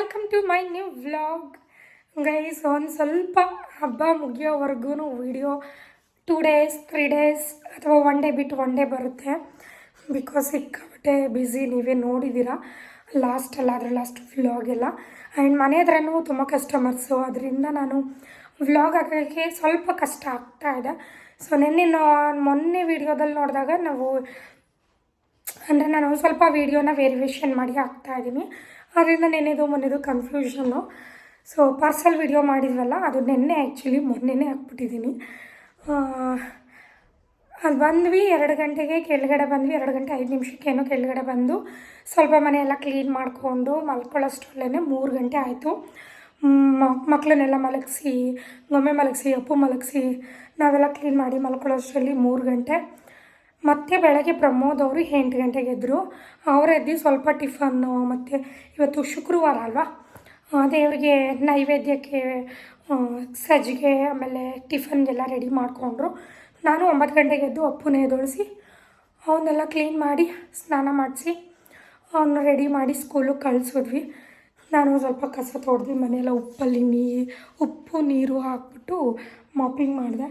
Welcome to my new vlog guys ಒಂದು ಸ್ವಲ್ಪ ಹಬ್ಬ ಮುಗಿಯೋವರೆಗೂ video two days three days ಅಥವಾ ಒನ್ ಡೇ ಬಿಟ್ಟು ಒನ್ ಡೇ ಬರುತ್ತೆ. ಬಿಕಾಸ್ ಸಿಕ್ಕಾಪಟ್ಟೆ ಬ್ಯುಸಿ ನೀವೇ ನೋಡಿದ್ದೀರಾ ಲಾಸ್ಟಲ್ಲ ಅದ್ರ ಲಾಸ್ಟ್ ವ್ಲಾಗ್ ಎಲ್ಲ. ಆ್ಯಂಡ್ ಮನೆ ಹತ್ರನೂ ತುಂಬ ಕಸ್ಟಮರ್ಸು ಅದರಿಂದ ನಾನು ವ್ಲಾಗ್ ಹಾಕೋಕ್ಕೆ ಸ್ವಲ್ಪ ಕಷ್ಟ ಆಗ್ತಾ ಇದೆ. ಸೊ ನಿನ್ನೆ ಮೊನ್ನೆ ವೀಡಿಯೋದಲ್ಲಿ ನೋಡಿದಾಗ ನಾವು, ಅಂದರೆ ನಾನು ಸ್ವಲ್ಪ ವೀಡಿಯೋನ ವೇರಿಯೇಷನ್ ಮಾಡಿ ಹಾಕ್ತಾ ಇದ್ದೀನಿ. ಅದರಿಂದ ನೆನೆದು ಮೊನ್ನೆದು ಕನ್ಫ್ಯೂಷನ್ನು ಸೊ ಪಾರ್ಸಲ್ ವಿಡಿಯೋ ಮಾಡಿದ್ವಲ್ಲ, ಅದು ನೆನ್ನೆ ಆ್ಯಕ್ಚುಲಿ ಮೊನ್ನೆನೇ ಹಾಕ್ಬಿಟ್ಟಿದ್ದೀನಿ ಅದು ಬಂದ್ವಿ, ಎರಡು ಗಂಟೆಗೆ ಕೆಳಗಡೆ ಬಂದ್ವಿ, ಎರಡು ಗಂಟೆ ಐದು ನಿಮಿಷಕ್ಕೇನೋ ಕೆಳಗಡೆ ಬಂದು ಸ್ವಲ್ಪ ಮನೆಯೆಲ್ಲ ಕ್ಲೀನ್ ಮಾಡಿಕೊಂಡು ಮಲ್ಕೊಳ್ಳೋಷ್ಟರಲ್ಲೇ ಮೂರು ಗಂಟೆ ಆಯಿತು. ಮಕ್ಕಳನ್ನೆಲ್ಲ ಮಲಗಿಸಿ ಗೊಂಬೆ ಮಲಗಿಸಿ, ಅಪ್ಪು ಮಲಗಿಸಿ, ನಾವೆಲ್ಲ ಕ್ಲೀನ್ ಮಾಡಿ ಮಲ್ಕೊಳ್ಳೋಷ್ಟರಲ್ಲಿ ಮೂರು ಗಂಟೆ. ಮತ್ತೆ ಬೆಳಗ್ಗೆ ಪ್ರಮೋದ್ ಅವರು ಎಂಟು ಗಂಟೆಗೆ ಎದ್ದರು ಅವರೆದ್ದು ಸ್ವಲ್ಪ ಟಿಫನ್ನು ಮತ್ತು ಇವತ್ತು ಶುಕ್ರವಾರ ಅಲ್ವಾ? ದೇವರಿಗೆ ನೈವೇದ್ಯಕ್ಕೆ ಸಜ್ಜಿಗೆ, ಆಮೇಲೆ ಟಿಫನ್ಗೆಲ್ಲ ರೆಡಿ ಮಾಡಿಕೊಂಡ್ರು. ನಾನು ಒಂಬತ್ತು ಗಂಟೆಗೆ ಎದ್ದು ಅಪ್ಪುನೇ ಎದೊಳಿಸಿ ಅವನ್ನೆಲ್ಲ ಕ್ಲೀನ್ ಮಾಡಿ, ಸ್ನಾನ ಮಾಡಿಸಿ ಅವನ್ನ ರೆಡಿ ಮಾಡಿ ಸ್ಕೂಲಿಗೆ ಕಳಿಸಿದ್ವಿ. ನಾನು ಸ್ವಲ್ಪ ಕಸ ತೊಡ್ದು ಮನೆಯೆಲ್ಲ ಉಪ್ಪಲ್ಲಿ ನೀ, ಉಪ್ಪು, ನೀರು ಹಾಕ್ಬಿಟ್ಟು ಮಾಪಿಂಗ್ ಮಾಡಿದೆ.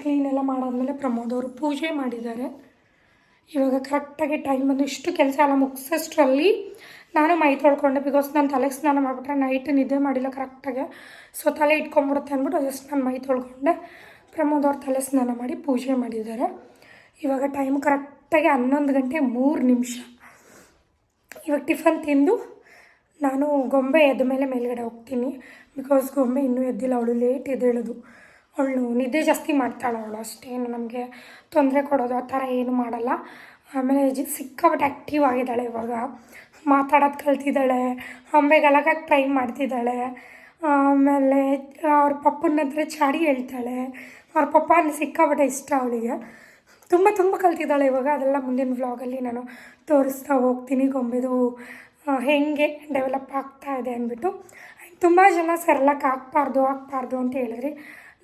ಕ್ಲೀನ್ ಎಲ್ಲ ಮಾಡಾದ್ಮೇಲೆ ಪ್ರಮೋದ್ ಅವರು ಪೂಜೆ ಮಾಡಿದ್ದಾರೆ. ಇವಾಗ ಕರೆಕ್ಟಾಗಿ ಟೈಮ್ ಬಂದು ಇಷ್ಟು ಕೆಲಸ ಎಲ್ಲ ಮುಗಿಸೋಷ್ಟರಲ್ಲಿ ನಾನು ಮೈ ತೊಳ್ಕೊಂಡೆ ಬಿಕಾಸ್ ನಾನು ತಲೆಗೆ ಸ್ನಾನ ಮಾಡಿಬಿಟ್ರೆ ನೈಟ್ ನಿದ್ದೆ ಮಾಡಿಲ್ಲ ಕರೆಕ್ಟಾಗಿ ಸೊ ತಲೆ ಇಟ್ಕೊಂಬಿಡುತ್ತೆ ಅಂದ್ಬಿಟ್ಟು ಜಸ್ಟ್ ನಾನು ಮೈ ತೊಳ್ಕೊಂಡೆ. ಪ್ರಮೋದ್ ಅವ್ರು ತಲೆ ಸ್ನಾನ ಮಾಡಿ ಪೂಜೆ ಮಾಡಿದ್ದಾರೆ. ಇವಾಗ ಟೈಮ್ ಕರೆಕ್ಟಾಗಿ ಹನ್ನೊಂದು ಗಂಟೆ ಮೂರು ನಿಮಿಷ. ಇವಾಗ ಟಿಫನ್ ತಿಂದು ನಾನು ಗೊಂಬೆ ಎದ್ದ ಮೇಲೆ ಮೇಲ್ಗಡೆ ಹೋಗ್ತೀನಿ. ಬಿಕಾಸ್ ಗೊಂಬೆ ಇನ್ನೂ ಎದ್ದಿಲ್ಲ, ಅವಳು ಲೇಟ್ ಎದ್ದೇಳೋದು. ಅವಳು ನಿದ್ದೆ ಜಾಸ್ತಿ ಮಾಡ್ತಾಳೆ ಅವಳು ಅಷ್ಟೇನು ನಮಗೆ ತೊಂದರೆ ಕೊಡೋದು ಆ ಥರ ಏನು ಮಾಡಲ್ಲ. ಆಮೇಲೆ ಜಿ ಸಿಕ್ಕಾಪಟ್ಟೆ ಆ್ಯಕ್ಟಿವ್ ಆಗಿದ್ದಾಳೆ ಇವಾಗ. ಮಾತಾಡೋದು ಕಲ್ತಿದ್ದಾಳೆ ಅಂಬೆಗಲಗಕ್ಕೆ ಟ್ರೈ ಮಾಡ್ತಿದ್ದಾಳೆ. ಆಮೇಲೆ ಅವ್ರ ಪಪ್ಪನ ಹತ್ರ ಚಾಡಿ ಹೇಳ್ತಾಳೆ. ಅವ್ರ ಪಪ್ಪ ಅಲ್ಲಿ ಸಿಕ್ಕಾಪಟ್ಟೆ ಇಷ್ಟ ಅವಳಿಗೆ. ತುಂಬ ತುಂಬ ಕಲ್ತಿದ್ದಾಳೆ ಇವಾಗ, ಅದೆಲ್ಲ ಮುಂದಿನ ವ್ಲಾಗಲ್ಲಿ ನಾನು ತೋರಿಸ್ತಾ ಹೋಗ್ತೀನಿ ಗೊಂಬೆದು. ಹೆಂಗೆ ಡೆವಲಪ್ ಆಗ್ತಾ ಇದೆ ಅಂದ್ಬಿಟ್ಟು. ತುಂಬ ಜನ ಸರ್ಲಕ್ಕೆ ಹಾಕ್ಬಾರ್ದು ಹಾಕ್ಬಾರ್ದು ಅಂತ ಹೇಳಿದ್ರಿ.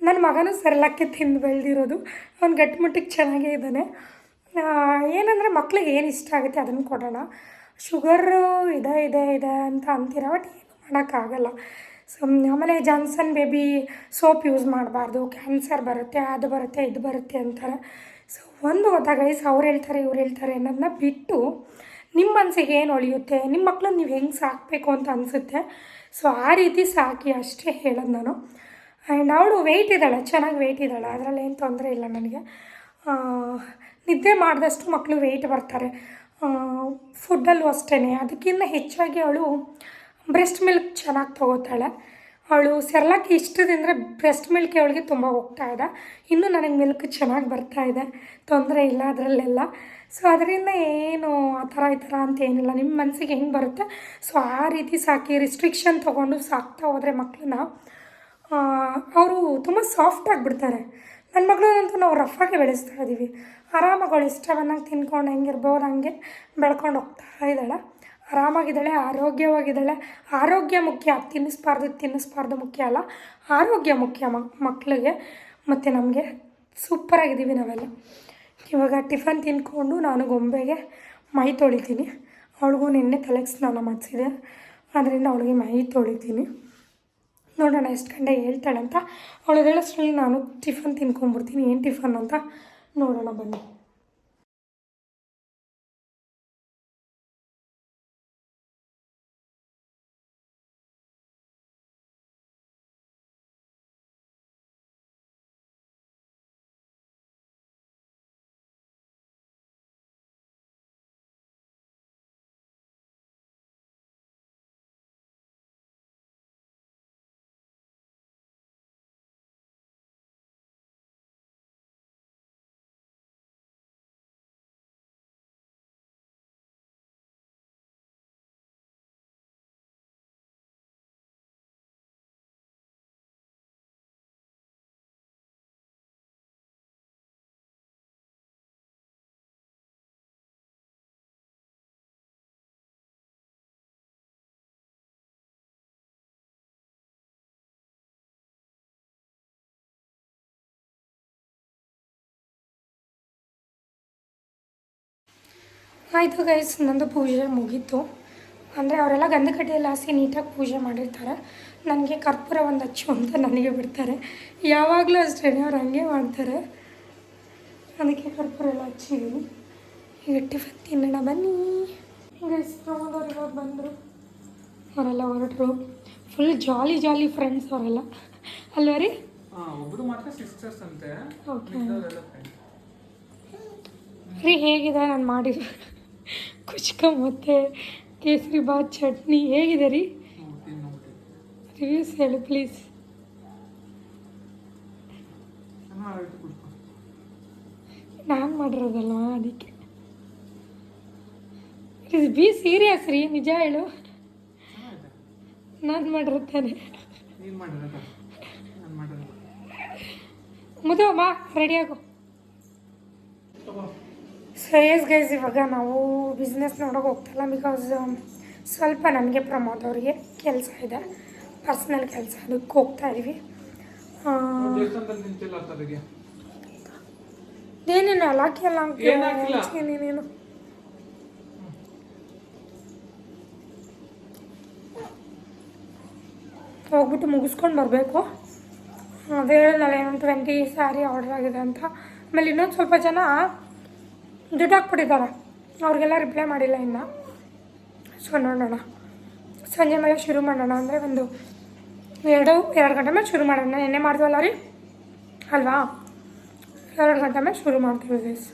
ನನ್ನ ಮಗನೂ ಸರಳಕ್ಕೆ ತಿಂದು ಬೆಳೆದಿರೋದು. ಅವ್ನು ಗಟ್ಟಿಮುಟ್ಟಿಗೆ ಚೆನ್ನಾಗೇ ಇದ್ದಾನೆ. ಏನಂದರೆ ಮಕ್ಳಿಗೆ ಏನು ಇಷ್ಟ ಆಗುತ್ತೆ ಅದನ್ನು ಕೊಡೋಣ. ಶುಗರು ಇದೆ ಇದೆ ಇದೆ ಅಂತ ಅಂತೀರ? ಬಟ್ ಏನು ಮಾಡೋಕ್ಕಾಗಲ್ಲ. ಸೊ ಆಮೇಲೆ ಜಾನ್ಸನ್ ಬೇಬಿ ಸೋಪ್ ಯೂಸ್ ಮಾಡಬಾರ್ದು. ಕ್ಯಾನ್ಸರ್ ಬರುತ್ತೆ, ಅದು ಬರುತ್ತೆ, ಇದು ಬರುತ್ತೆ ಅಂತಾರೆ. ಸೊ, ಒಂದು ಗೊತ್ತಾಗೈಸ್ ಅವ್ರು ಹೇಳ್ತಾರೆ, ಇವ್ರು ಹೇಳ್ತಾರೆ ಅನ್ನೋದನ್ನ ಬಿಟ್ಟು ನಿಮ್ಮ ಮನಸ್ಸಿಗೆ ಏನು ಒಳಿಯುತ್ತೆ ನಿಮ್ಮ ಮಕ್ಕಳನ್ನ ನೀವು ಹೆಂಗೆ ಸಾಕಬೇಕು ಅಂತ ಅನಿಸುತ್ತೆ. ಸೊ, ಆ ರೀತಿ ಸಾಕಿ ಅಷ್ಟೇ ಹೇಳೋದು ನಾನು. ಆ್ಯಂಡ್ ಅವಳು ವೆಯ್ಟ್ ಇದ್ದಾಳೆ, ಚೆನ್ನಾಗಿ ವೆಯ್ಟ್ ಇದ್ದಾಳೆ. ಅದರಲ್ಲಿ ಏನು ತೊಂದರೆ ಇಲ್ಲ ನನಗೆ. ನಿದ್ದೆ ಮಾಡಿದಷ್ಟು ಮಕ್ಕಳು ವೆಯ್ಟ್ ಬರ್ತಾರೆ. ಫುಡ್ಡಲ್ಲೂ ಅಷ್ಟೇ ಅದಕ್ಕಿಂತ ಹೆಚ್ಚಾಗಿ ಅವಳು ಬ್ರೆಸ್ಟ್ ಮಿಲ್ಕ್ ಚೆನ್ನಾಗಿ ತೊಗೋತಾಳೆ. ಅವಳು ಸೆರ್ಲಾಕ್ ಇಷ್ಟದಿಂದರೆ ಬ್ರೆಸ್ಟ್ ಮಿಲ್ಕ್ ಅವಳಿಗೆ ತುಂಬ ಹೋಗ್ತಾ ಇದೆ. ಇನ್ನೂ ನನಗೆ ಮಿಲ್ಕ್ ಚೆನ್ನಾಗಿ ಬರ್ತಾ ಇದೆ. ತೊಂದರೆ ಇಲ್ಲ ಅದರಲ್ಲೆಲ್ಲ. ಸೊ ಅದರಿಂದ ಏನು ಆ ಥರ ಈ ಥರ ಅಂತ ಏನಿಲ್ಲ. ನಿಮ್ಮ ಮನಸ್ಸಿಗೆ ಹೆಂಗೆ ಬರುತ್ತೆ? ಸೊ ಆ ರೀತಿ ಸಾಕಿ ರಿಸ್ಟ್ರಿಕ್ಷನ್ ತೊಗೊಂಡು ಸಾಕ್ತಾ ಹೋದರೆ ಮಕ್ಕಳನ್ನ ಅವರು ತುಂಬ ಸಾಫ್ಟ್ ಆಗಿಬಿಡ್ತಾರೆ. ನನ್ನ ಮಗಳನ್ನಂತೂ ನಾವು ರಫಾಗಿ ಬೆಳೆಸ್ತಾ ಇದ್ದೀವಿ. ಆರಾಮಾಗಿ ಅವಳು ಇಷ್ಟ ಬಂದಂಗೆ ತಿನ್ಕೊಂಡು ಹೆಂಗಿರ್ಬೋದು ಹಂಗೆ ಬೆಳ್ಕೊಂಡು ಹೋಗ್ತಾ ಇದ್ದಾಳೆ. ಆರಾಮಾಗಿದ್ದಾಳೆ, ಆರೋಗ್ಯವಾಗಿದ್ದಾಳೆ. ಆರೋಗ್ಯ ಮುಖ್ಯ, ತಿನ್ನಿಸ್ಬಾರ್ದು ತಿನ್ನಿಸ್ಬಾರ್ದು ಮುಖ್ಯ ಅಲ್ಲ. ಆರೋಗ್ಯ ಮುಖ್ಯ ಮಕ್ಕಳಿಗೆ ಮತ್ತು ನಮಗೆ ಸೂಪರಾಗಿದ್ದೀವಿ ನಾವೆಲ್ಲ. ಇವಾಗ ಟಿಫನ್ ತಿನ್ಕೊಂಡು ನಾನು ಗೊಂಬೆಗೆ ಮೈ ತೊಳಿತೀನಿ. ಅವಳಿಗೂ ನಿನ್ನೆ ತಲೆಗೆ ಸ್ನಾನ ಮಾಡಿಸಿದೆ. ಅದರಿಂದ ಅವಳಿಗೆ ಮೈ ತೊಳಿತೀನಿ. ನೋಡೋಣ ಎಷ್ಟು ಗಂಟೆ ಹೇಳ್ತಾಳೆ ಅಂತ. ಅವಳು ಹೇಳೋಷ್ಟರಲ್ಲಿ ನಾನು ಟಿಫನ್ ತಿನ್ಕೊಂಡ್ಬಿಡ್ತೀನಿ. ಏನು ಟಿಫನ್ ಅಂತ ನೋಡೋಣ ಬನ್ನಿ. ಆಯಿತು ಗೈಸ್ ನಂದು ಪೂಜೆ ಮುಗೀತು. ಅಂದರೆ ಅವರೆಲ್ಲ ಗಂಧಕಟ್ಟೆ ಹಾಸಿ ನೀಟಾಗಿ ಪೂಜೆ ಮಾಡಿರ್ತಾರೆ. ನನಗೆ ಕರ್ಪೂರ ಒಂದು ಹಚ್ಚು ಅಂತ ನನಗೆ ಬಿಡ್ತಾರೆ. ಯಾವಾಗಲೂ ಅಷ್ಟೇ ಅವ್ರು ಹಂಗೆ ಮಾಡ್ತಾರೆ. ಅದಕ್ಕೆ ಕರ್ಪೂರ ಎಲ್ಲ ಹಚ್ಚಿದ್ದೀನಿ. ಈಗ ಟಿಫನ್ ತಿನ್ನೋಣ ಬನ್ನಿ. ಹಿಂಗೆ ಪ್ರಮೋದವ್ರು ಇವಾಗ ಬಂದರು. ಅವರೆಲ್ಲ ಹೊರಟರು. ಫುಲ್ ಜಾಲಿ ಜಾಲಿ ಫ್ರೆಂಡ್ಸ್ ಅವರೆಲ್ಲ. ಅಲ್ವಾ ರೀ? ಹಾ ಒಬ್ರು ಮಾತ್ರ ಸಿಸ್ಟರ್ಸ್ ಅಂತೆ. ಓಕೆ. ರೀ ಹೇಗಿದೆ? ನಾನು ಮಾಡಿರೋ ಕುಚ್ಕ ಮತ್ತು. ಕೇಸರಿ ಬಾತ್, ಚಟ್ನಿ ಹೇಗಿದೆ ರೀ? ರಿವ್ಯೂಸ್ ಹೇಳಿ ಪ್ಲೀಸ್ ನಾನು ಮಾಡಿರೋದಲ್ವಾ ಅದಕ್ಕೆ? ಇಸ್ ಬಿ ಸೀರಿಯಸ್ ರೀ, ನಿಜ ಹೇಳು. ನಾನು ಮಾಡಿರುತ್ತೇನೆ ನೀನು ಮಾಡಿರೋದ ಸೊ ಎಸ್ ಗೈಸ್ ಇವಾಗ ನಾವು ಬಿಸ್ನೆಸ್ ನೋಡೋಕೆ ಹೋಗ್ತಾಯಿಲ್ಲ ಬಿಕಾಸ್ ಸ್ವಲ್ಪ ನನಗೆ ಪ್ರಮೋದ್ ಅವರಿಗೆ ಕೆಲಸ ಇದೆ. ಪರ್ಸ್ನಲ್ ಕೆಲಸ ಅದಕ್ಕೆ ಹೋಗ್ತಾ ಇದ್ವಿ. ಏನೇನು ಅಲಾಕಿ ಎಲ್ಲ ಏನ್ ನೀನೇನು ಹೋಗ್ಬಿಟ್ಟು ಮುಗಿಸ್ಕೊಂಡು ಬರಬೇಕು. ಅದೇ ಹೇಳಿದ್ನಲ್ಲ ಏನು ಟ್ವೆಂಟಿ ಸ್ಯಾರಿ ಆರ್ಡರ್ ಆಗಿದೆ ಅಂತ. ಆಮೇಲೆ ಇನ್ನೊಂದು ಸ್ವಲ್ಪ ಜನ ದುಡ್ಡು ಹಾಕ್ಬಿಟ್ಟಿದ್ದಾರೆ ಅವ್ರಿಗೆಲ್ಲ ರಿಪ್ಲೈ ಮಾಡಿಲ್ಲ ಇನ್ನು. ಸೊ ನೋಡೋಣ. ಸಂಜೆ ಮೇಲೆ ಶುರು ಮಾಡೋಣ ಅಂದರೆ ಒಂದು ಎರಡು ಎರಡು ಗಂಟೆ ಮೇಲೆ ಶುರು ಮಾಡೋಣ. ನೆನ್ನೆ ಮಾಡಿದ್ವಲ್ಲ ರೀ? ಅಲ್ವಾ? ಎರಡು ಗಂಟೆ ಮೇಲೆ ಶುರು ಮಾಡ್ತೀವಿ ಗೈಸ್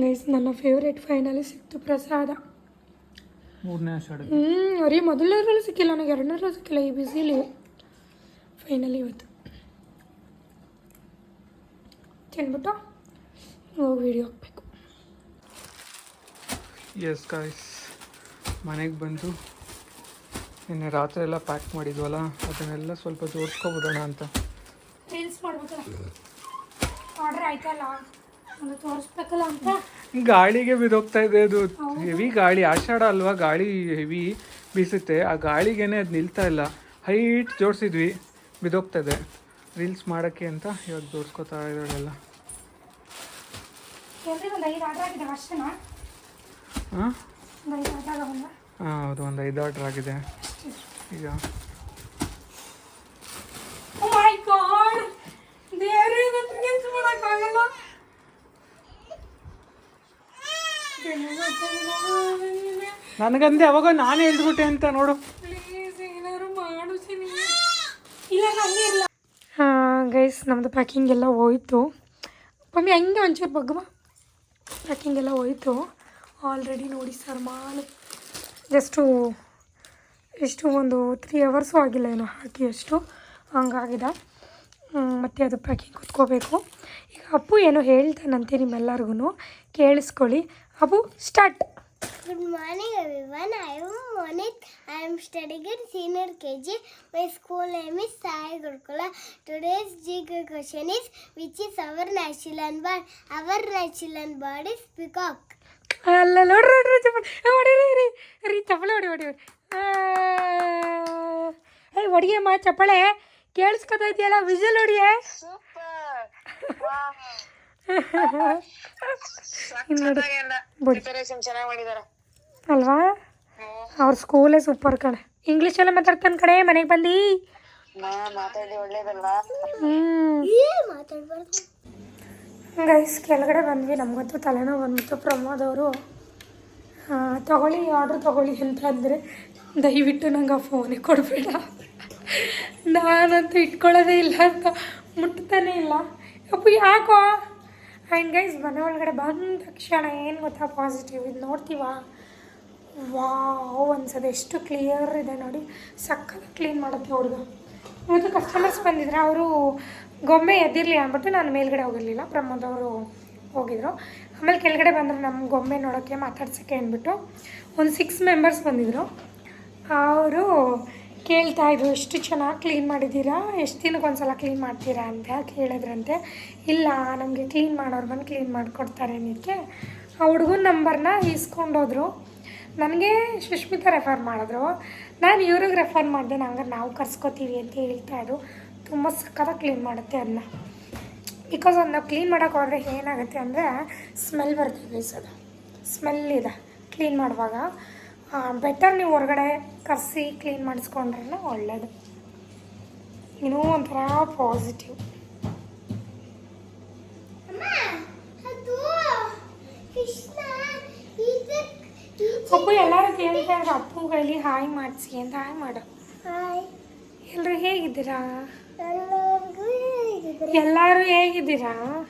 ಗೈಸ್ ನನ್ನ ಫೇವ್ರೇಟ್ ಫೈನಲಿ ಸಿಕ್ತು ಪ್ರಸಾದ. ಮೂರನೇ ಆಷಾಢ ಹ್ಞೂ ಬರೀ ಮೊದಲನೇದ್ರಲ್ಲಿ ಸಿಕ್ಕಿಲ್ಲ ನನಗೆ ಎರಡನೇದ್ರಲ್ಲಿ ಸಿಕ್ಕಿಲ್ಲ ಈ ಬಿಸಿಲಿ ಫೈನಲಿ ಇವತ್ತು. ತಿನ್ಬಿಟ್ಟು ಹೋಗಿ ವೀಡಿಯೋ ಹಾಕ್ಬೇಕು. ಎಸ್ ಗಾಯ್ಸ್ ಮನೆಗೆ ಬಂದು ನಿನ್ನೆ ರಾತ್ರಿ ಎಲ್ಲ ಪ್ಯಾಕ್ ಮಾಡಿದ್ವಲ್ಲ ಅದನ್ನೆಲ್ಲ ಸ್ವಲ್ಪ ಜೋಡಿಸ್ಕೊಬೋದಣ ಅಂತ. ರೀಲ್ಸ್ ಮಾಡ್ಬೇಕಲ್ಲ. ಆರ್ಡ್ರ್ ಆಯ್ತಲ್ಲ? ತೋರಿಸ್ಬೇಕಲ್ಲ ಅಂತ? ಗಾಳಿಗೆ ಬಿದೋಗ್ತಾ ಇದೆ ಅದು. ಹೆವಿ ಗಾಳಿ ಆಷಾಢ ಅಲ್ವಾ? ಗಾಳಿ ಹೆವಿ ಬೀಸುತ್ತೆ. ಆ ಗಾಳಿಗೇನೆ ಅದು ನಿಲ್ತಾ ಇಲ್ಲ. ಹೈಟ್ ಜೋಡಿಸಿದ್ವಿ ಬಿದೋಗ್ತಾ ಇದೆ. ರೀಲ್ಸ್ ಮಾಡೋಕ್ಕೆ ಅಂತ ಇವಾಗ ಜೋಡಿಸ್ಕೊತಾ ಇದ್ದಾಳೆಲ್ಲ. ಹಾಂ ಹಾಂ ಹೌದು ಒಂದು ಐದು ಆರ್ಡ್ರ್ ಆಗಿದೆ. ಈಗ. ದೇವ್ರೇ ನನ್ನ ರೀಲ್ಸ್ ಮಾಡೋಕ್ಕಾಗಲ್ಲ ನನಗಂದೆ ಅವಾಗ ನಾನೇ ಹೇಳ್ಬಿಟ್ಟೆ ಅಂತ ನೋಡು. ಹಾಂ ಗೈಸ್ ನಮ್ಮದು ಪ್ಯಾಕಿಂಗ್ ಎಲ್ಲ ಹೋಯ್ತು. ಮಮ್ಮಿ ಹಂಗೆ ಒಂಚೂರು ಬಗ್ಗಮ್ಮ ಪ್ಯಾಕಿಂಗ್ ಎಲ್ಲ ಹೋಯ್ತು. ಆಲ್ರೆಡಿ ನೋಡಿ ಸರ್ ಮಾಲು. ಜಸ್ಟು ಎಷ್ಟು ಒಂದು ತ್ರೀ ಅವರ್ಸು ಆಗಿಲ್ಲ ಏನೋ ಹಾಕಿ ಅಷ್ಟು. ಹಂಗಾಗಿದೆ. ಮತ್ತು ಮತ್ತೆ ಅದು ಪ್ಯಾಕಿಂಗ್ ಕುತ್ಕೋಬೇಕು. ಈಗ ಅಪ್ಪು ಏನೋ ಹೇಳ್ತಾನಂತೆ ನಿಮ್ಮೆಲ್ಲರಿಗೂ ಕೇಳಿಸ್ಕೊಳ್ಳಿ. Appu start Good morning, everyone. I am Monik. I am studying in senior KG. My school name is Sai Gurukula. Today's GK question is Which is our national bird? Our national bird is peacock. ಅಲ್ಲ ನೋಡ್ರಿ ನೋಡ್ರಿ ಚಪ್ಪಲ್ ಹೊಡಿರಿ ರೀ ರೀ ಚಪ್ಪಳೆ ಹೊಡಿ ಹೊಡಿ ಹೊಡಿ ಏಯ್ ಹೊಡಿಯಮ್ಮ ಚಪ್ಪಳೆ ಕೇಳಿಸ್ಕೊತಾ ಇದೆಯಲ್ಲ ವಿಜಲ್ ಹೊಡಿಯೇ ಅಲ್ವಾ? ಅವ್ರ ಸ್ಕೂಲೇ ಸೂಪರ್ ಕಣೆ. ಎಲ್ಲ ಮಾತಾಡ್ತಾನೆ ಕಡೆ ಮನೆಗೆ ಬಂದು? ಮಾತಾಡ್ಬಾರ್ದು ಗೈಸ್ ಕೆಳಗಡೆ ಬಂದ್ವಿ. ನಮಗಂತೂ ತಲೆನೋ ಬಂದ್ಬಿಟ್ಟು ಪ್ರಮೋದ್ ಅವರು ತಗೊಳ್ಳಿ ಆರ್ಡ್ರ್ ತಗೊಳ್ಳಿ ಅಂತ ಅಂದರೆ ದಯವಿಟ್ಟು ನಂಗೆ ಆ ಫೋನೇ ಕೊಡಬೇಡ. ನಾನಂತೂ ಇಟ್ಕೊಳ್ಳೋದೇ ಇಲ್ಲ ಅಂತ. ಮುಟ್ತಾನೆ ಇಲ್ಲ. ಅಪ್ಪು ಯಾಕೋ? ಆ್ಯಂಡ್ ಗೈಸ್ ಮನೆ ಒಳಗಡೆ ಬಂದ ತಕ್ಷಣ ಏನು ಗೊತ್ತಾ ಪಾಸಿಟಿವ್ ಇದು ನೋಡ್ತೀವಾ? ವಾವ್ ಅನ್ಸೋದು ಎಷ್ಟು ಕ್ಲಿಯರ್ ಇದೆ ನೋಡಿ. ಸಖತ್ತು ಕ್ಲೀನ್ ಮಾಡುತ್ತೆ ಹುಡುಗ. ಇವತ್ತು ಕಸ್ಟಮರ್ಸ್ ಬಂದಿದ್ರೆ ಅವರು ಗೊಂಬೆ ಎದ್ದಿರಲಿ ಅಂದ್ಬಿಟ್ಟು ನಾನು ಮೇಲ್ಗಡೆ ಹೋಗಿರಲಿಲ್ಲ. ಪ್ರಮೋದ್ ಅವರು ಹೋಗಿದ್ರು. ಆಮೇಲೆ ಕೆಳಗಡೆ ಬಂದರು ನಮ್ಮ ಗೊಂಬೆ ನೋಡೋಕ್ಕೆ ಮಾತಾಡ್ಸೋಕ್ಕೆ ಅಂದ್ಬಿಟ್ಟು ಒಂದು ಸಿಕ್ಸ್ ಮೆಂಬರ್ಸ್ ಬಂದಿದ್ದರು ಅವರು ಕೇಳ್ತಾ ಇದ್ರು ಎಷ್ಟು ಚೆನ್ನಾಗಿ ಕ್ಲೀನ್ ಮಾಡಿದ್ದೀರಾ? ಎಷ್ಟು ದಿನಕ್ಕೆ ಒಂದ್ಸಲ ಕ್ಲೀನ್ ಮಾಡ್ತೀರಾ? ಅಂತ ಕೇಳಿದ್ರಂತೆ ಇಲ್ಲ, ನಮಗೆ ಕ್ಲೀನ್ ಮಾಡೋರು ಬಂದು ಕ್ಲೀನ್ ಮಾಡಿಕೊಡ್ತಾರೆ ಅನ್ನಕ್ಕೆ ಆ ಹುಡುಗನ ನಂಬರ್ನ ಇಸ್ಕೊಂಡೋದ್ರು ನನಗೆ ಸುಷ್ಮಿತಾ ರೆಫರ್ ಮಾಡಿದ್ರು. ನಾನು ಇವ್ರಿಗೆ ರೆಫರ್ ಮಾಡಿದೆ ನಂಗೆ ನಾವು ಕರ್ಸ್ಕೊತೀವಿ ಅಂತ ಹೇಳ್ತಾ ಇದ್ರು. ತುಂಬ ಸಕ್ಕತ್ತಾಗಿ ಕ್ಲೀನ್ ಮಾಡುತ್ತೆ ಅದನ್ನ ಬಿಕಾಸ್ ಅದನ್ನ ಕ್ಲೀನ್ ಮಾಡೋಕೆ ಹೋದರೆ ಏನಾಗುತ್ತೆ ಅಂದರೆ ಸ್ಮೆಲ್ ಬರುತ್ತೆ ಅದು ಸ್ಮೆಲ್ ಇದೆ ಕ್ಲೀನ್ ಮಾಡುವಾಗ. ಬೆಟರ್ ನೀವು ಹೊರಗಡೆ ಕರೆಸಿ ಕ್ಲೀನ್ ಮಾಡಿಸ್ಕೊಂಡ್ರೆ ಒಳ್ಳೆಯದು ಇನ್ನೂ ಒಂಥರ ಪಾಸಿಟಿವ್ ಅಪ್ಪು ಎಲ್ಲರೂ ಕೇಳ್ತಾ ಇದ್ರು ಕೈಲಿ ಹಾಯ್ ಮಾಡಿಸಿ ಅಂತ ಹಾಯ್ ಮಾಡು. ಎಲ್ಲರೂ ಹೇಗಿದ್ದೀರಾ? ಎಲ್ಲರೂ ಹೇಗಿದ್ದೀರಾ?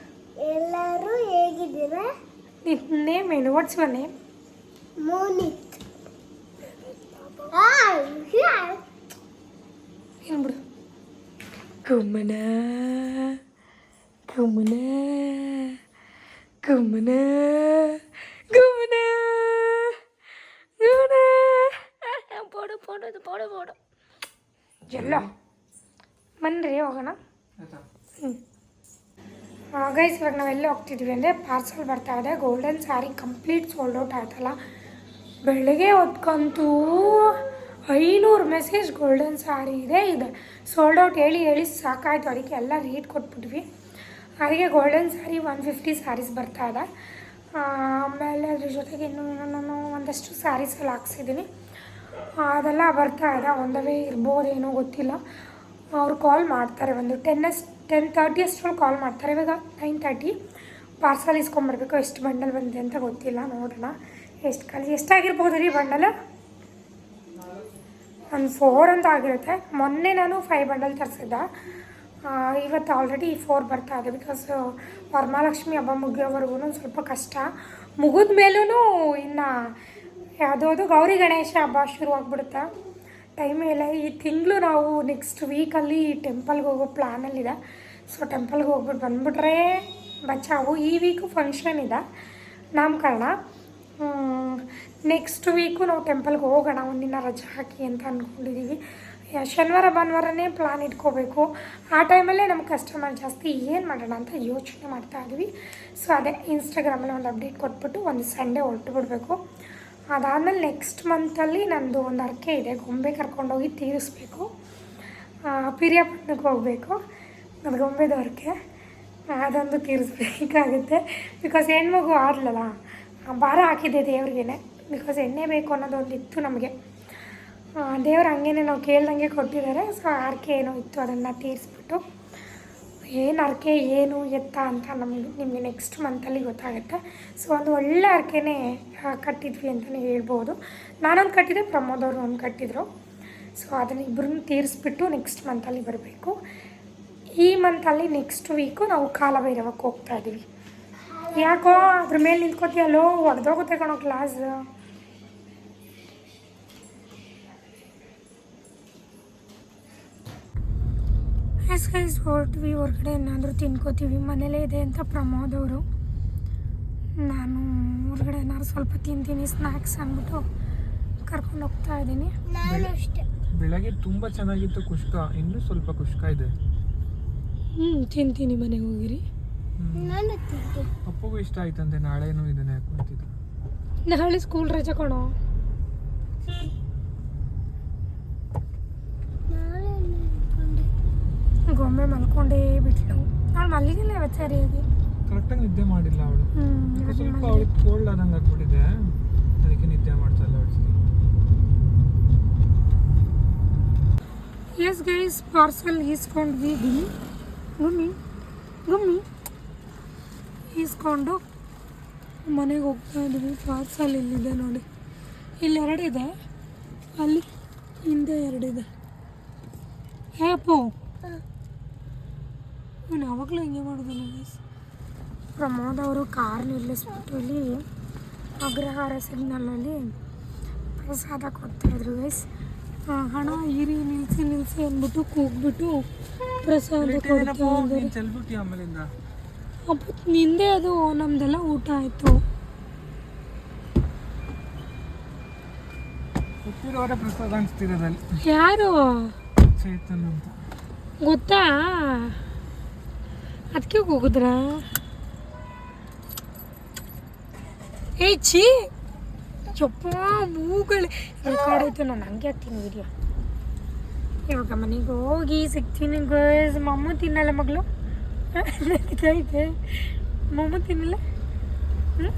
ಎಲ್ಲರೂ ಹೇಗಿದ್ದೀರಾ? ನಿಮ್ಮ ನೇಮ್ ಏನು? What's your name Monith hi hi ಏನ್ಬಿಡು ಗುಮ್ಮನ ಗುಮ್ಮನ ಗುಮ್ಮನ ಗುಮ್ಮನ ಗುಮ್ಮನ ಬೋಡು ಬೋಡು ಬೋಡು ಬೋಡು ಎಲ್ಲ ಬನ್ನಿರಿ ಹೋಗೋಣ ಹ್ಞೂ ಗೈಸ್ ಇವಾಗ ನಾವೆಲ್ಲ ಹೋಗ್ತಿದ್ವಿ ಅಂದರೆ ಪಾರ್ಸಲ್ ಬರ್ತಾ ಇದೆ golden sari complete sold out ಆಯ್ತಲ್ಲ ಬೆಳಗ್ಗೆ ಹೊತ್ಕಂತೂ ಐನೂರು ಮೆಸೇಜ್ ಗೋಲ್ಡನ್ ಸ್ಯಾರಿ ಇದೆ ಇದೆ. ಸೋಲ್ಡ್ ಔಟ್ ಹೇಳಿ ಹೇಳಿ ಸಾಕಾಯಿತು. ಅದಕ್ಕೆ ಎಲ್ಲ ರೇಟ್ ಕೊಟ್ಬಿಟ್ವಿ. ಅದಕ್ಕೆ golden sari one fifty saris ಬರ್ತಾ ಇದೆ. ಆಮೇಲೆ ಅದ್ರ ಜೊತೆಗೆ ಇನ್ನೂ ನಾನು ಒಂದಷ್ಟು ಸ್ಯಾರೀಸ್ ಎಲ್ಲ ಹಾಕ್ಸಿದ್ದೀನಿ ಅದೆಲ್ಲ ಬರ್ತಾ ಇದೆ. ಒಂದವೇ ಇರ್ಬೋದೇನೋ ಗೊತ್ತಿಲ್ಲ. ಅವ್ರು ಕಾಲ್ ಮಾಡ್ತಾರೆ ಒಂದು ಟೆನ್ ಎಸ್ ಟೆನ್ ತರ್ಟಿ ಅಷ್ಟರಲ್ಲಿ ಕಾಲ್ ಮಾಡ್ತಾರೆ. ಇವಾಗ ನೈನ್ ತರ್ಟಿ ಪಾರ್ಸಲ್ ಇಸ್ಕೊಂಬರ್ಬೇಕು. ಎಷ್ಟು ಬಂಡಲ್ ಬಂದಿದೆ ಅಂತ ಗೊತ್ತಿಲ್ಲ. ನೋಡೋಣ. ಎಷ್ಟು ಕಲ್ ಎಷ್ಟಾಗಿರ್ಬೋದು ರೀ ಬಂಡಲ್ ಒಂದು ಫೋರ್ ಅಂತ ಆಗಿರುತ್ತೆ. ಮೊನ್ನೆ ನಾನು ಫೈವ್ ಬಂಡಲ್ ತರಿಸಿದ್ದೆ. ಇವತ್ತು ಆಲ್ರೆಡಿ ಫೋರ್ ಬರ್ತಾ ಇದೆ ಬಿಕಾಸ್ ವರಮಹಾಲಕ್ಷ್ಮಿ ಹಬ್ಬ ಮುಗಿಯೋವರೆಗೂ ಸ್ವಲ್ಪ ಕಷ್ಟ. ಮುಗಿದ ಮೇಲೂ ಇನ್ನು ಯಾವುದೋ ಗೌರಿ ಗಣೇಶ ಹಬ್ಬ ಶುರು ಆಗ್ಬಿಡುತ್ತೆ. ಟೈಮ್ ಇಲ್ಲ ಈ ತಿಂಗಳು ನಾವು ನೆಕ್ಸ್ಟ್ ವೀಕಲ್ಲಿ ಟೆಂಪಲ್ಗೆ ಹೋಗೋ ಪ್ಲ್ಯಾನಲ್ಲಿದೆ ಸೊ ಟೆಂಪಲ್ಗೆ ಹೋಗ್ಬಿಟ್ಟು ಬಂದ್ಬಿಟ್ರೆ ಬಚ್ಚಾವು ಈ ವೀಕು ಫಂಕ್ಷನ್ ಇದೆ. ನಾಮಕರಣ. ನೆಕ್ಸ್ಟ್ ವೀಕು ನಾವು ಟೆಂಪಲ್ಗೆ ಹೋಗೋಣ ಒಂದಿನ ರಜೆ ಹಾಕಿ ಅಂತ ಅಂದ್ಕೊಂಡಿದ್ದೀವಿ ಶನಿವಾರ, ಭಾನುವಾರನೇ ಪ್ಲಾನ್ ಇಟ್ಕೋಬೇಕು. ಆ ಟೈಮಲ್ಲೇ ನಮ್ಮ ಕಸ್ಟಮರ್ ಜಾಸ್ತಿ ಏನು ಮಾಡೋಣ ಅಂತ ಯೋಚನೆ ಮಾಡ್ತಾ ಇದ್ವಿ. ಸೊ ಅದೇ ಇನ್ಸ್ಟಾಗ್ರಾಮಲ್ಲಿ ಒಂದು ಅಪ್ಡೇಟ್ ಕೊಟ್ಬಿಟ್ಟು ಒಂದು ಸಂಡೇ ಹೊರಟು ಬಿಡಬೇಕು ಅದಾದಮೇಲೆ ನೆಕ್ಸ್ಟ್ ಮಂತಲ್ಲಿ ನಂದು ಒಂದು ಅರ್ಕೆ ಇದೆ. ಗೊಂಬೆ ಕರ್ಕೊಂಡೋಗಿ ತೀರಿಸ್ಬೇಕು. ಪಿರಿಯಾಪಟ್ಟಣಕ್ಕೆ ಹೋಗಬೇಕು. ಅದು ಗೊಂಬೆದು ಅರ್ಕೆ ಅದೊಂದು ತೀರಿಸ್ಬೇಕಾಗುತ್ತೆ. ಬಿಕಾಸ್ ಹೆಣ್ಮಗು ಆದ್ಲಲ್ಲ ಆ ಭಾರ ಹಾಕಿದ್ದೆ ದೇವ್ರಿಗೇನೆ. ಬಿಕಾಸ್ ಎಣ್ಣೆ ಬೇಕು ಅನ್ನೋದೊಂದು ಇತ್ತು ನಮಗೆ. ದೇವ್ರು ಹಂಗೇನೆ ನಾವು ಕೇಳ್ದಂಗೆ ಕೊಟ್ಟಿದ್ದಾರೆ. ಸೊ ಹರಕೆ ಏನೋ ಇತ್ತು ಅದನ್ನು ತೀರಿಸ್ಬಿಟ್ಟು. ಏನು ಹರಕೆ ಏನು ಎತ್ತ ಅಂತ ನಮಗೆ ನಿಮಗೆ ನೆಕ್ಸ್ಟ್ ಮಂತಲ್ಲಿ ಗೊತ್ತಾಗುತ್ತೆ. ಸೊ ಒಂದು ಒಳ್ಳೆ ಹರಕೆನೇ ಕಟ್ಟಿದ್ವಿ ಅಂತಲೇ ಹೇಳ್ಬೋದು. ನಾನೊಂದು ಕಟ್ಟಿದ್ದೆ ಪ್ರಮೋದ್ ಅವರು ಒಂದು ಕಟ್ಟಿದ್ರು. ಸೊ ಅದನ್ನ ಇಬ್ಬರನ್ನ ತೀರಿಸ್ಬಿಟ್ಟು ನೆಕ್ಸ್ಟ್ ಮಂತಲ್ಲಿ ಬರಬೇಕು. ಈ ಮಂತಲ್ಲಿ ನೆಕ್ಸ್ಟ್ ವೀಕು ನಾವು ಕಾಲಭೈರವಕ್ಕೆ ಹೋಗ್ತಾ ಇದ್ದೀವಿ ಯಾಕೋ ಅದ್ರ ಮೇಲೆ ನಿಂತ್ಕೋತೀಯಲ್ಲೋ ಹೊಡೆದೋಗುತ್ತೆ ಕಣೋ ಕ್ಲಾಸ್ ಎಸ್ ಗೈಸ್ ಹೊರಟ್ವಿ ಹೊರಗಡೆ ಏನಾದರೂ ತಿನ್ಕೋತೀವಿ. ಮನೇಲೇ ಇದೆ ಅಂತ ಪ್ರಮೋದ್ ಅವರು. ನಾನು ಹೊರಗಡೆ ಏನಾದ್ರು ಸ್ವಲ್ಪ ತಿಂತೀನಿ ಸ್ನ್ಯಾಕ್ಸ್ ಅಂದ್ಬಿಟ್ಟು ಕರ್ಕೊಂಡು ಹೋಗ್ತಾ ಇದ್ದೀನಿ. ನಾನು ಅಷ್ಟೇ. ಬೆಳಗ್ಗೆ ತುಂಬ ಚೆನ್ನಾಗಿತ್ತು ಕುಷ್ಕ. ಇನ್ನೂ ಸ್ವಲ್ಪ ಕುಷ್ಕ ಇದೆ. ಹ್ಞೂ ತಿಂತೀನಿ ಮನೆಗೆ ಹೋಗಿರಿ. ಅಪ್ಪಗೂ ಇಷ್ಟ ಆಯ್ತಂತೆ ನಾಳೆನೂ ಇದನ್ನೇ ಹಾಕೊಂತಿದ್ರು ನಾಳೆ ಸ್ಕೂಲ್ ರಜೆ ಕೊಡೋ? ಗೊಂಬೆ ಮಲ್ಕೊಂಡೇ. ಬಿಟ್ಲು. ಅವಳು ಮಲ್ಲಿಗಿಲ್ಲ ಇವತ್ತು ಸರಿಯಾಗಿ? ಕರೆಕ್ಟಾಗಿ ನಿದ್ದೆ ಮಾಡಿಲ್ಲ ಅವಳು. ಸ್ವಲ್ಪ ಅವಳಿಗೆ ಕೋಲ್ಡ್ ಆದಂಗೆ ಆಗ್ಬಿಟ್ಟಿದೆ. ಅದಕ್ಕೆ ನಿದ್ದೆ ಮಾಡ್ಸಲ್ಲ ಅವಳು ಎಸ್ ಗೈಸ್ ಪಾರ್ಸಲ್ ಈಸ್ಕೊಂಡ್ವಿ ಗುಮ್ಮಿ ಗುಮ್ಮಿ ಗುಮ್ಮಿ ಈಸ್ಕೊಂಡು ಮನೆಗೆ ಹೋಗ್ತಾ ಇದ್ದೀವಿ. ಪಾರ್ಸಲ್ ಇಲ್ಲಿದೆ ನೋಡಿ. ಇಲ್ಲಿ ಎರಡಿದೆ. ಅಲ್ಲಿ ಹಿಂದೆ ಎರಡಿದೆ. ಹೇ ಪೋ ನಾನು ಯಾವಾಗಲೂ ಹಿಂಗೆ ಮಾಡೋದು ಗೈಸ್ ಪ್ರಮೋದ್ ಅವರು ಕಾರ್ ನಿಲ್ಲಿಸ್ಬಿಟ್ಟು ಇಲ್ಲಿ ಅಗ್ರಹಾರ ಸಿಗ್ನಲಲ್ಲಿ ಪ್ರಸಾದ ಕೊಡ್ತಾಯಿದ್ರು ಗೈಸ್ ಹಣ ಇರಿ ನಿಲ್ಸಿ ನಿಲ್ಸಿ ಅಂದ್ಬಿಟ್ಟು ಕೂಗ್ಬಿಟ್ಟು ಪ್ರಸಾದ ಕೊಡ್ತಾ ಇದ್ದಾರೆ. ಅಪ್ಪ ನಿಂದೆ ಅದು ನಮ್ದೆಲ್ಲ ಊಟ ಆಯಿತು. ಗೊತ್ತಿರೋರೇ ಪ್ರಸಾದ ಅನಿಸ್ತಿರೋದಲ್ಲಿ. ಯಾರು? ಚೇತನ್ ಅಂತ. ಗೊತ್ತಾ? ಅದಕ್ಕೆ ಹೋಗುದ್ರ? ಏ ಚಿ ಚಪ್ಪ ಮೂಗಳು. ರೆಕಾರ್ಡ್ ಆಯ್ತು ನಾನು ಹಂಗೆ ಹಾಕ್ತೀನಿ ವಿಡಿಯೋ ಇವಾಗ ಮನೆಗೆ ಹೋಗಿ ಸಿಗ್ತೀನಿ ಗರ್ಸ್ ಮಮ್ಮ ತಿನ್ನಲ್ಲ ಮಗಳು? ಇದೈತೆ ಮಮ್ಮ ತಿನ್ನಲ್ಲ ಹ್ಞೂ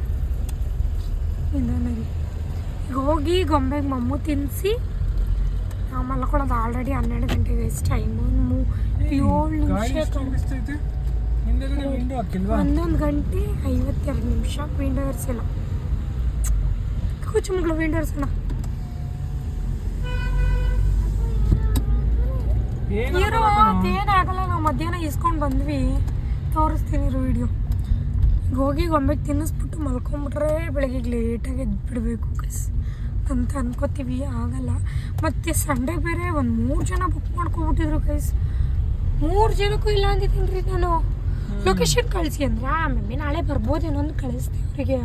ನಿಧಾನರಿ ಈಗ ಹೋಗಿ ಗೊಂಬೆಗೆ ಮಮ್ಮು ತಿನ್ನಿಸಿ ನಾವು ಮಲ್ಕೊಳ್ಳೋದು ಆಲ್ರೆಡಿ ಹನ್ನೆರಡು ಗಂಟೆಗೆ ಎಷ್ಟು ಟೈಮು ಮೂ ಏಳು ಗಾಳಿ ನಿಮಿಷ ಎಷ್ಟು ಬಿಸ್ತೈತೆ ಹಿಂದೆಗಡೆ ವಿಂಡೋ ಹಾಕಿಲ್ವಾ ಹನ್ನೊಂದು ಗಂಟೆ ಐವತ್ತೆರಡು ನಿಮಿಷ ವಿಂಡೋ ಇರಿಸಿಲ್ಲ ಕೂಚು ಮಗಳು ವಿಂಡೋ ಇರಿಸೋಣ ಏನು ಇರೋ ಏನಾಗಲ್ಲ ನಾವು ಮಧ್ಯಾಹ್ನ ಇಸ್ಕೊಂಡು ಬಂದ್ವಿ. ತೋರಿಸ್ತೀನಿ ಇರೋ ವಿಡಿಯೋ ಈಗ ಹೋಗಿ ಗೊಂಬೆಗೆ ತಿನ್ನಿಸ್ಬಿಟ್ಟು ಮಲ್ಕೊಂಬಿಟ್ರೆ ಬೆಳಗ್ಗೆ ಲೇಟಾಗಿ ಎದ್ಬಿಡ್ಬೇಕು ಕಸ್ ಅಂತ ಅನ್ಕೋತೀವಿ ಆಗಲ್ಲ. ಮತ್ತು ಸಂಡೇ ಬೇರೆ ಒಂದು ಮೂರು ಜನ ಬುಕ್ ಮಾಡ್ಕೊಬಿಟ್ಟಿದ್ರು ಕೈಸ್ ಮೂರು ಜನಕ್ಕೂ ಇಲ್ಲ ಅಂದಿದ್ದೀನಿ ರೀ ನಾನು ಲೊಕೇಶನ್ ಕಳಿಸಿ ಅಂದ್ರೆ ಮಮ್ಮಿ ನಾಳೆ ಬರ್ಬೋದೇನೋ ಅಂತ ಕಳಿಸ್ತೀವಿ ಅವರಿಗೆ.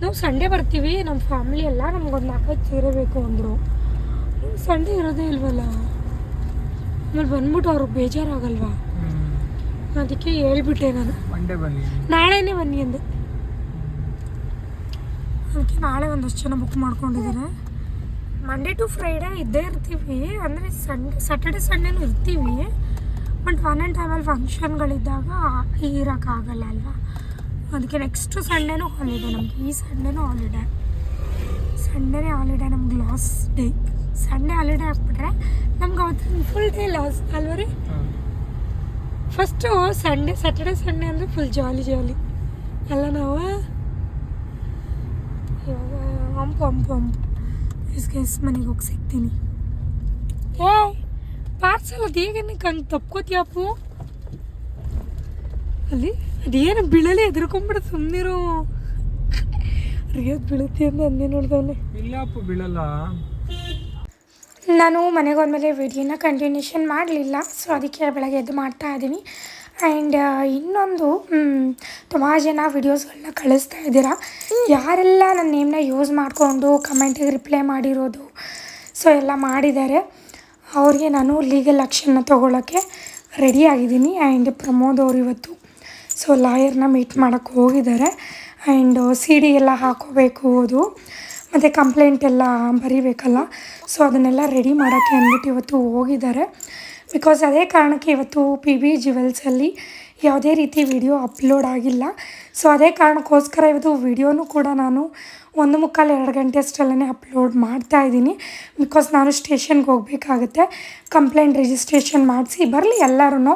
ನಾವು ಸಂಡೇ ಬರ್ತೀವಿ ನಮ್ಮ ಫ್ಯಾಮಿಲಿ ಎಲ್ಲ ನಮ್ಗೊಂದು ನಾಲ್ಕೈದು ಸೀರೆ ಬೇಕು ಅಂದರು. ಸಂಡೇ ಇರೋದೇ ಇಲ್ವಲ್ಲ? ಆಮೇಲೆ ಬಂದ್ಬಿಟ್ಟು ಅವ್ರಿಗೆ ಬೇಜಾರಾಗಲ್ವಾ? ಅದಕ್ಕೆ ಹೇಳ್ಬಿಟ್ಟೆ ನಾನು. ಮಂಡೇ ಬನ್ನಿ. ನಾಳೆನೇ ಬನ್ನಿ ಅಂದೆ. ಅದಕ್ಕೆ ನಾಳೆ ಒಂದಷ್ಟು ಜನ ಬುಕ್ ಮಾಡ್ಕೊಂಡಿದ್ದಾರೆ. ಮಂಡೇ ಟು ಫ್ರೈಡೇ ಇದ್ದೇ ಇರ್ತೀವಿ. ಅಂದರೆ ಸಂಡೇ ಸ್ಯಾಟರ್ಡೆ ಸಂಡೇನೂ ಇರ್ತೀವಿ. ಬಟ್ ಒನ್ ಆ್ಯಂಡ್ ಟೈಮಲ್ಲಿ ಫಂಕ್ಷನ್ಗಳಿದ್ದಾಗ ಇರೋಕ್ಕಾಗಲ್ಲ ಅಲ್ವಾ? ಅದಕ್ಕೆ ನೆಕ್ಸ್ಟು ಸಂಡೇನೂ ಹಾಲಿಡೇ ನಮಗೆ. ಈ ಸಂಡೇನೂ ಹಾಲಿಡೇ ಸಂಡೇನೇ ಹಾಲಿಡೇ ನಮ್ಗೆ ಲಾಸ್ಟ್ ಡೇ ಸಂಡೇ ಹಾಲಿಡೇ ಹಾಕ್ಬಿಟ್ರೆ ನಮ್ಗೆ ಅವತ್ತು ಫುಲ್ ಡೇ ಲಾಸ್ ಅಲ್ವ ರೀ? ಫಸ್ಟು ಸಂಡೇ ಸ್ಯಾಟರ್ಡೆ ಸಂಡೇ ಅಂದರೆ ಫುಲ್ ಜಾಲಿ ಜಾಲಿ ಅಲ್ಲ ನಾವು ಇವಾಗ ಹಂಪು ಹಂಪು ಹಂಪು ಎಸ್ ಮನೆಗೆ ಹೋಗಿ ಸಿಗ್ತೀನಿ. ಏ ಪಾರ್ಸಲ್ ಅದು ಹೇಗೆ ಹಂಗೆ ತಪ್ಕೋತಿಯಪ್ಪು ಅಲ್ಲಿ ಅದೇನು ಬೀಳಲಿ ಎದ್ರಕೊಂಬಿಡ ಸುಮ್ಮನಿರು ರಿಯೋದ್ ಬೀಳುತ್ತೆ ಅಂತ ಅಂದೇ ನೋಡ್ದವನೆ. ಇಲ್ಲ ಅಪ್ಪು ಬೀಳಲ್ಲ. ನಾನು ಮನೆಗೆ ಹೋದ್ಮೇಲೆ ವಿಡಿಯೋನ ಕಂಟಿನ್ಯೂಷನ್ ಮಾಡಲಿಲ್ಲ. ಸೊ ಅದಕ್ಕೆ ಬೆಳಗ್ಗೆ ಎದ್ದು ಮಾಡ್ತಾ ಇದ್ದೀನಿ. ಆ್ಯಂಡ್ ಇನ್ನೊಂದು ತುಂಬ ಜನ ವಿಡಿಯೋಸ್ಗಳನ್ನ ಕಳಿಸ್ತಾ ಇದ್ದೀರಾ? ಯಾರೆಲ್ಲ ನನ್ನ ನೇಮ್ನ ಯೂಸ್ ಮಾಡಿಕೊಂಡು ಕಮೆಂಟಿಗೆ ರಿಪ್ಲೈ ಮಾಡಿರೋದು, ಸೊ, ಎಲ್ಲ ಮಾಡಿದ್ದಾರೆ. ಅವ್ರಿಗೆ ನಾನು ಲೀಗಲ್ ಆ್ಯಕ್ಷನ್ನ ತೊಗೊಳಕ್ಕೆ ರೆಡಿ ಆಗಿದ್ದೀನಿ. ಆ್ಯಂಡ್ ಪ್ರಮೋದ್ ಅವರು ಇವತ್ತು, ಸೊ, ಲಾಯರ್ನ ಮೀಟ್ ಮಾಡೋಕ್ಕೆ ಹೋಗಿದ್ದಾರೆ. ಆ್ಯಂಡ್ ಸಿ ಡಿ ಎಲ್ಲ ಹಾಕೋಬೇಕು ಅದು. ಮತ್ತು ಕಂಪ್ಲೇಂಟ್ ಎಲ್ಲ ಬರಿಬೇಕಲ್ಲ? ಸೊ ಅದನ್ನೆಲ್ಲ ರೆಡಿ ಮಾಡೋಕ್ಕೆ ಅಂದ್ಬಿಟ್ಟು ಇವತ್ತು ಹೋಗಿದ್ದಾರೆ. ಬಿಕಾಸ್ ಅದೇ ಕಾರಣಕ್ಕೆ ಇವತ್ತು ಪಿ ಬಿ ಜ್ಯುವೆಲ್ಸಲ್ಲಿ ಯಾವುದೇ ರೀತಿ ವಿಡಿಯೋ ಅಪ್ಲೋಡ್ ಆಗಿಲ್ಲ. ಸೊ ಅದೇ ಕಾರಣಕ್ಕೋಸ್ಕರ ಇವತ್ತು ವಿಡಿಯೋನೂ ಕೂಡ ನಾನು ಒಂದು ಮುಕ್ಕಾಲು ಎರಡು ಗಂಟೆ ಅಷ್ಟರಲ್ಲೇ ಅಪ್ಲೋಡ್ ಮಾಡ್ತಾ ಇದ್ದೀನಿ. ಬಿಕಾಸ್ ನಾನು ಸ್ಟೇಷನ್ಗೆ ಹೋಗಬೇಕಾಗುತ್ತೆ. ಕಂಪ್ಲೇಂಟ್ ರಿಜಿಸ್ಟ್ರೇಷನ್ ಮಾಡಿಸಿ ಬರಲಿ ಎಲ್ಲರೂ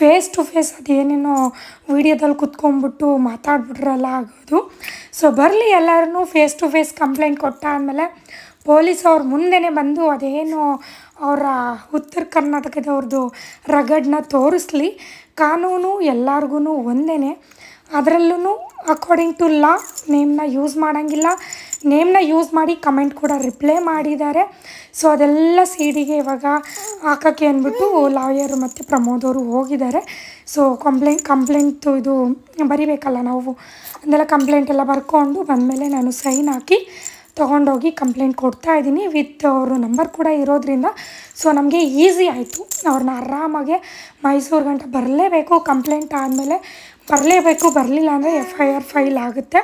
ಫೇಸ್ ಟು ಫೇಸ್ ಅದೇನೇನೋ ವೀಡಿಯೋದಲ್ಲಿ ಕುತ್ಕೊಂಡ್ಬಿಟ್ಟು ಮಾತಾಡ್ಬಿಟ್ರಲ್ಲ ಆಗೋದು. ಸೊ ಬರಲಿ ಎಲ್ಲರೂ ಫೇಸ್ ಟು ಫೇಸ್ ಕಂಪ್ಲೇಂಟ್ ಕೊಟ್ಟಾದಮೇಲೆ ಪೊಲೀಸ್ ಅವ್ರ ಮುಂದೆನೇ ಬಂದು ಅದೇನು ಅವರ ಉತ್ತರ ಕರ್ನಾಟಕದವ್ರದ್ದು ರಗಡ್ನ ತೋರಿಸ್ಲಿ. ಕಾನೂನು ಎಲ್ಲರಿಗೂ ಒಂದೇ ಅದರಲ್ಲೂ ಅಕಾರ್ಡಿಂಗ್ ಟು ಲಾ ನೇಮ್ನ ಯೂಸ್ ಮಾಡೋಂಗಿಲ್ಲ. ನೇಮ್ನ ಯೂಸ್ ಮಾಡಿ ಕಮೆಂಟ್ ಕೂಡ ರಿಪ್ಲೈ ಮಾಡಿದ್ದಾರೆ. ಸೊ ಅದೆಲ್ಲ ಸಿ ಡಿಗೆ ಇವಾಗ ಹಾಕೋಕ್ಕೆ ಅಂದ್ಬಿಟ್ಟು ಲಾಯರು ಮತ್ತು ಪ್ರಮೋದ್ ಅವರು ಹೋಗಿದ್ದಾರೆ. ಸೊ ಕಂಪ್ಲೇಂಟ್ ಕಂಪ್ಲೇಂಟು ಇದು ಬರಿಬೇಕಲ್ಲ ನಾವು. ಅದೆಲ್ಲ ಕಂಪ್ಲೇಂಟ್ ಎಲ್ಲ ಬರ್ಕೊಂಡು ಬಂದಮೇಲೆ ನಾನು ಸೈನ್ ಹಾಕಿ ತೊಗೊಂಡೋಗಿ ಕಂಪ್ಲೇಂಟ್ ಕೊಡ್ತಾ ಇದ್ದೀನಿ. ವಿತ್ ಅವ್ರ ನಂಬರ್ ಕೂಡ ಇರೋದ್ರಿಂದ. ಸೊ ನಮಗೆ ಈಸಿ ಆಯಿತು. ಅವ್ರನ್ನ ಆರಾಮಾಗೆ ಮೈಸೂರು ಗಂಟ ಬರಲೇಬೇಕು. ಕಂಪ್ಲೇಂಟ್ ಆದಮೇಲೆ ಬರಲೇಬೇಕು. ಬರಲಿಲ್ಲ ಅಂದರೆ ಎಫ್ ಐ ಆರ್ ಫೈಲ್ ಆಗುತ್ತೆ.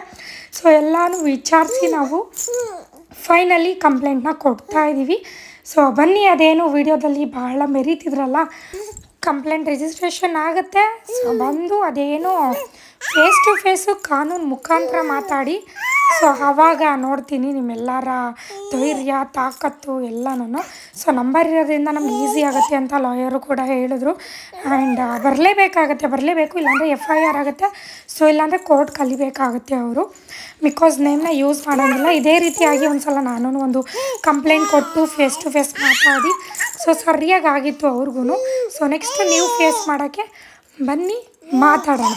ಸೊ ಎಲ್ಲನೂ ವಿಚಾರಿಸಿ ನಾವು ಫೈನಲಿ ಕಂಪ್ಲೇಂಟ್ನ ಕೊಡ್ತಾ ಇದ್ದೀವಿ ಸೊ ಬನ್ನಿ, ಅದೇನು ವಿಡಿಯೋದಲ್ಲಿ ಬಹಳ ಮೆರೀತಿದ್ರಲ್ಲ. ಕಂಪ್ಲೇಂಟ್ ರಿಜಿಸ್ಟ್ರೇಷನ್ ಆಗುತ್ತೆ. ಸೊ ಬಂದು ಅದೇನು ಫೇಸ್ ಟು ಫೇಸು ಕಾನೂನು ಮುಖಾಂತರ ಮಾತಾಡಿ ಸೊ ಆವಾಗ ನೋಡ್ತೀನಿ ನಿಮ್ಮೆಲ್ಲರ ಧೈರ್ಯ, ತಾಕತ್ತು ಎಲ್ಲನೂ. ಸೊ ನಂಬರ್ ಇರೋದ್ರಿಂದ ನಮ್ಗೆ ಈಸಿ ಆಗುತ್ತೆ ಅಂತ ಲಾಯರು ಕೂಡ ಹೇಳಿದ್ರು. ಆ್ಯಂಡ್ ಬರಲೇಬೇಕಾಗತ್ತೆ, ಬರಲೇಬೇಕು, ಇಲ್ಲಾಂದರೆ ಎಫ್ ಐ ಆರ್ ಆಗುತ್ತೆ. ಸೊ ಇಲ್ಲಾಂದರೆ ಕೋರ್ಟ್ ಕಲಿಬೇಕಾಗುತ್ತೆ ಅವರು. ಬಿಕಾಸ್ ನೇಮ್ನ ಯೂಸ್ ಮಾಡೋಂಗಿಲ್ಲ. ಇದೇ ರೀತಿಯಾಗಿ ಒಂದು ಸಲ ನಾನು ಒಂದು ಕಂಪ್ಲೇಂಟ್ ಕೊಟ್ಟು ಫೇಸ್ ಟು ಫೇಸ್ ಮಾತಾಡಿ. ಸೊ ಸರಿಯಾಗಿ ಆಗಿತ್ತು ಅವ್ರಿಗೂ ಸೊ ನೆಕ್ಸ್ಟ್ ನೀವು ಫೇಸ್ ಮಾಡೋಕ್ಕೆ ಬನ್ನಿ, ಮಾತಾಡೋಣ.